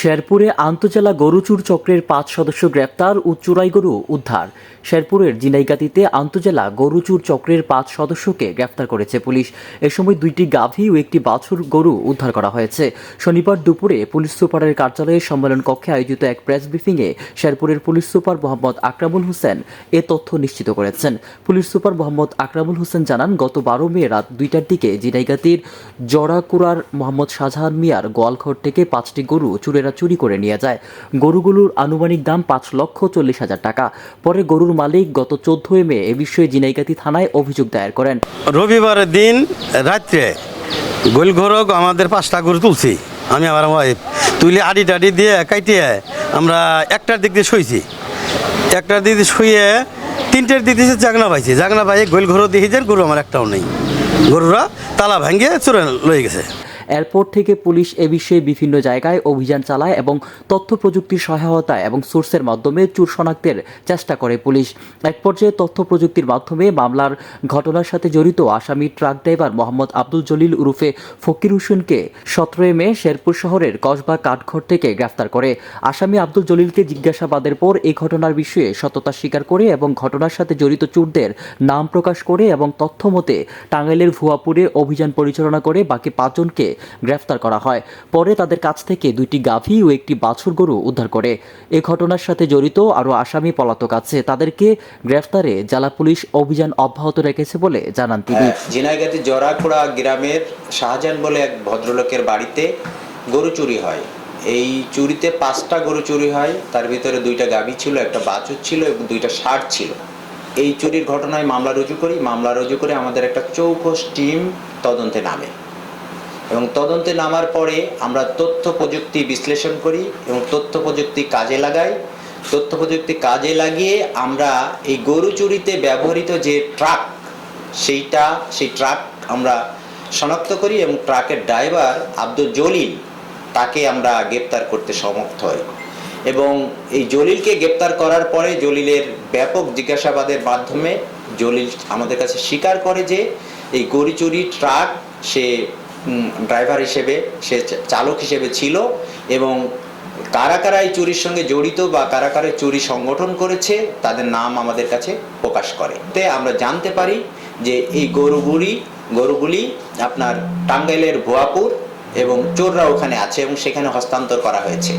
শেরপুরে আন্তজেলা গরুচুর চক্রের পাঁচ সদস্য গ্রেপ্তার ও চুরাই গরু উদ্ধার। শেরপুরের জিনাইগাতিতে আন্তজেলা গরুচুর চক্রের পাঁচ সদস্যকে গ্রেপ্তার করেছে পুলিশ। এ সময় দুইটি গাভী ও একটি বাছুর গরু উদ্ধার করা হয়েছে। শনিবার দুপুরে পুলিশ সুপারের কার্যালয়ে সম্মেলন কক্ষে আয়োজিত এক প্রেস ব্রিফিংয়ে শেরপুরের পুলিশ সুপার মোহাম্মদ আকরামুল হোসেন এ তথ্য নিশ্চিত করেছেন। পুলিশ সুপার মোহাম্মদ আকরামুল হোসেন জানান, গত বারো মে রাত দুইটার দিকে জিনাইগাতির জড়াকুড়ার মোহাম্মদ শাহজাহান মিয়ার গোয়ালঘর থেকে পাঁচটি গরু চুরেরা চুরি করে নিয়ে যায়। গরুগুলোর আনুমানিক দাম পাঁচ লক্ষ চল্লিশ হাজার টাকা। পরে গরুর মালিক গত চোদ্দই মে এ বিষয়ে জিনাইগাতি থানায় অভিযোগ দায়ের করেন। রবিবারের দিন রাত্রে গোলঘরক আমাদের পাঁচটা গরু তুলছি। আমি আমার ওয়াইফ তুলে আড়ি টাড়ি দিয়ে কাইটিয়ে আমরা একটার দিক দিয়ে শুয়েছি একটার দিক দিয়ে শুয়ে তিনটের দিক দিয়ে জাগনা পাইছি। জাগনা পাই গোলঘরও দেখি যে গরু আমার একটাও নেই। গরুরা তালা ভাঙিয়ে চুরে লয়ে গেছে। এরপর থেকে পুলিশ এ বিষয়ে বিভিন্ন জায়গায় অভিযান চালায় এবং তথ্য প্রযুক্তির সহায়তা এবং সোর্সের মাধ্যমে চুর শনাক্তের চেষ্টা করে পুলিশ। এক পর্যায়ে তথ্য প্রযুক্তির মাধ্যমে মামলার ঘটনার সাথে জড়িত আসামি ট্রাক ড্রাইভার মোহাম্মদ আব্দুল জলিল উরুফে ফকির হোসেনকে সতেরোই মে শেরপুর শহরের কসবা কাঠঘর থেকে গ্রেফতার করে। আসামি আব্দুল জলিলকে জিজ্ঞাসাবাদের পর এই ঘটনার বিষয়ে সততা স্বীকার করে এবং ঘটনার সাথে জড়িত চোরদের নাম প্রকাশ করে এবং তথ্য মতে টাঙ্গাইলের ভুয়াপুরে অভিযান পরিচালনা করে বাকি পাঁচজনকে গ্রেফতার করা হয়। পরে তাদের কাছ থেকে দুইটি গাভী ও একটি বাছুর গরু উদ্ধার করে। এ ঘটনার সাথে জড়িত আরও আসামি পলাতক আছে। তাদেরকে গ্রেফতারে জেলা পুলিশ অভিযান অব্যাহত রেখেছে বলে জানান তিনি। ঝিনাইগাতি জরাখোড়া গ্রামের শাহজাহান বলে এক ভদ্রলোকের বাড়িতে গরু চুরি হয়। এই চুরিতে পাঁচটা গরু চুরি হয়। তার ভিতরে দুইটা গাভী ছিল, একটা বাছুর ছিল এবং দুইটা ষাট ছিল। এই চুরির ঘটনায় মামলা রুজু করি। মামলা রুজু করে আমাদের একটা চৌকস টিম তদন্তে নামে। এবং তদন্তে নামার পরে আমরা তথ্য প্রযুক্তি বিশ্লেষণ করি এবং তথ্য প্রযুক্তি কাজে লাগাই। তথ্য প্রযুক্তি কাজে লাগিয়ে আমরা এই গরু চুরিতে ব্যবহৃত যে ট্রাক, সেইটা, সেই ট্রাক আমরা শনাক্ত করি এবং ট্রাকের ড্রাইভার আব্দুল জলিল তাকে আমরা গ্রেপ্তার করতে সমর্থ হই। এবং এই জলিলকে গ্রেপ্তার করার পরে জলিলের ব্যাপক জিজ্ঞাসাবাদের মাধ্যমে জলিল আমাদের কাছে স্বীকার করে যে এই গরু চুরি ট্রাক সে ড্রাইভার হিসেবে সে চালক হিসেবে ছিল এবং কারা কারা এই চুরির সঙ্গে জড়িত বা কারা কারা চুরি সংগঠন করেছে তাদের নাম আমাদের কাছে প্রকাশ করে। তে আমরা জানতে পারি যে এই গরুগুলি গরুগুলি আপনার টাঙ্গাইলের ভুয়াপুর এবং চোররা ওখানে আছে এবং সেখানে হস্তান্তর করা হয়েছে।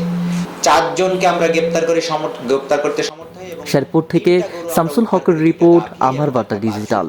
চারজনকে আমরা গ্রেপ্তার করে সমর্থ গ্রেপ্তার করতে সমর্থ শেরপুর থেকে শামসুল হকের রিপোর্ট আমার বার্তা ডিজিটাল।